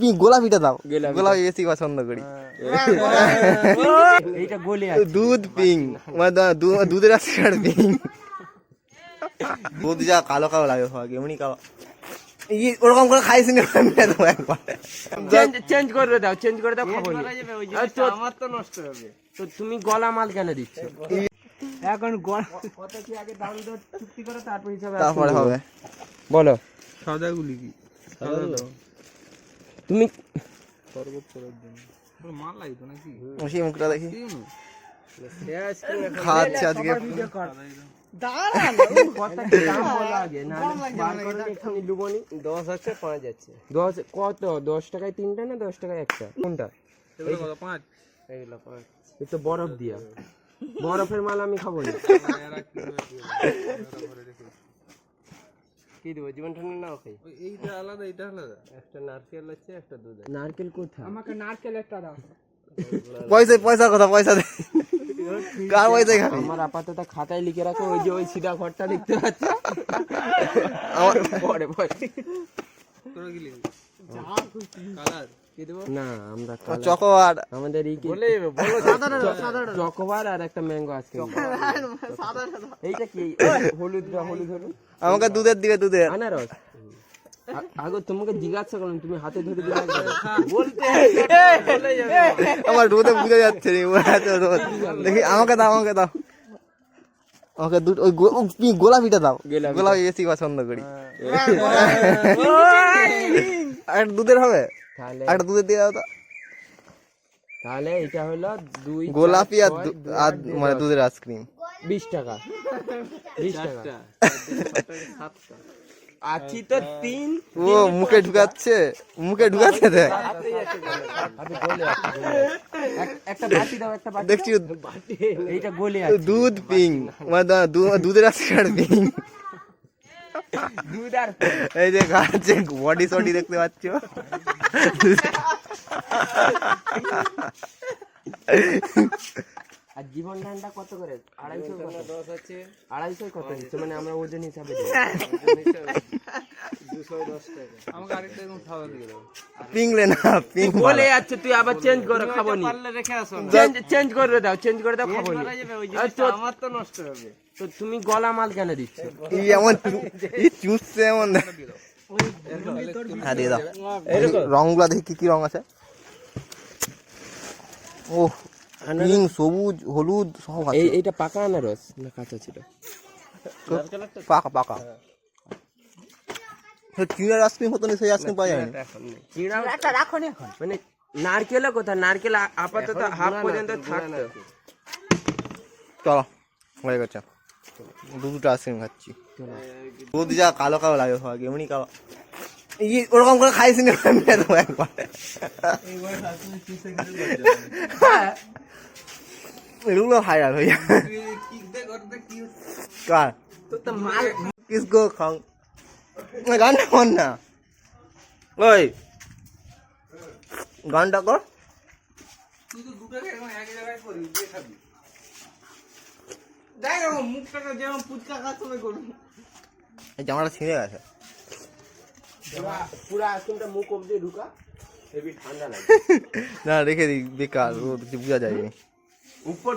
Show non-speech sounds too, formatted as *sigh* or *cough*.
তুমি গোলাপিটা দাও। গোলাপি বেশি পছন্দ করি। এইটা গলে আছে। দুধ পিঙ্ক মানে দুধের আছে আর পিঙ্ক দুধ যা কালো কালো লাগে সবাই এমনি কালো। ওরকম করে খাইস নি একবার। চেঞ্জ করে দাও চেঞ্জ করে দাও খাব আমার তো নষ্ট হবে। তো তুমি গলা মাল কেন দিচ্ছ? এখন গলা কত কি আগে দাম দর চুক্তি করে তারপর হিসাবে তারপরে হবে। বলো। সাদাগুলি কি? তুমি মুখি মুখটা দেখি। খাচ্ছে আজকে কত? দশ টাকায় তিনটা না দশ টাকায় একটা? কোনটা? তো বরফ দিয়া। বরফের মাল আমি খাব না। *laughs* কি দেবে? জীবন ঠান্ডা নাও খাই এইটা আলাদা এইটা আলাদা। একটা নারকেল আছে একটা দুধ নারকেল কোথায়? আমাকে পয়সা পয়সার কথা পয়সা দে। কার পয়সা খাবে আমার আপাতত খাতায় লিখে রাখো ওই যে ওই সিধা ঘরটা দেখতে পাচ্ছ? আমার পরে পরে। তোরা কি লিখবি কালার কি? দেবো? না আমরা চকোবার। আমাদের এই বলে বলো চকোবার আর একটা ম্যাঙ্গো আছে এইটা কি? হলুদ হলুদ হলুদ? আমাকে দুধের দিবে দুধের। আনারস? আগে তোমাকে জিজ্ঞাসা করলাম তুমি হাতে ধরে দিলে বলতে আমার রোদে বুঝে যাচ্ছে রে এত রোদ। দেখি আমাকে দাও আমাকে দাও। আমাকে দুধ ওই গোলাপিটা দাও। গোলাপি বেশি পছন্দ করি। *laughs* আর দুধের হবে? তাহলে একটা দুধের দিয়ে দাও তো। তাহলে এটা হলো দুই গোলাপি আর আর মানে দুধের আইসক্রিম। বিশ টাকা। বিশ টাকা। আছি তো তিন। ও মুখে ঢুকাচ্ছে। মুখে ঢুকাচ্ছে দেখ। দেখছি এইটা গলে আছে। দুধ পিঙ্ক মানে দুধের আছে আর পিঙ্ক দুধ আর এই যে গাছে বডি সডি দেখতে পাচ্ছ? আর জীবন ধানটা কত করে? আড়াইশো কত? দশ আছে। আড়াইশো কত? হচ্ছে মানে আমরা ওজন হিসাবে আমাকে আরেকটা এরকম খাওয়া দিয়ে দাও। পিঙ্ক না পিঙ্ক বলে যাচ্ছে তুই আবার চেঞ্জ করে খাব নি। চেঞ্জ চেঞ্জ করে দাও চেঞ্জ করে দাও খাব নি। আমার তো নষ্ট হবে। তো তুমি গলা মাল কেন দিচ্ছ? এই এমন এই চুষছে এমন। হ্যাঁ দিয়ে দাও। রংগুলা দেখি কি কি রং আছে? ও পিঙ্ক সবুজ হলুদ সব আছে। এইটা পাকা আনারস না কাঁচা ছিল? পাকা পাকা। চিনার আইসক্রিম হতো না সেই আইসক্রিম পাওয়া যায় না চিড়া মানে নারকেল কোথায় নারকেল আপাতত হাফ পর্যন্ত থাকতো। চলো হয়ে গেছে। দু দুটো আইসক্রিম খাচ্ছি। দুধ যা কালো কালো লাগে সবাই এমনি কালো। ই ওরকম করে খাইস নি একবার। এগুলো ভাইরাল হয়ে যায় খাও। ওই গানটা কর না। ওই। গানটা কর। জামাটা ছিঁড়ে গেছে। পুরো আইসক্রিমটা মুখ অব্দি ঢুকা ঠান্ডা লাগে। *laughs* না রেখে দিই বেকার বোঝা যায়নি। উপর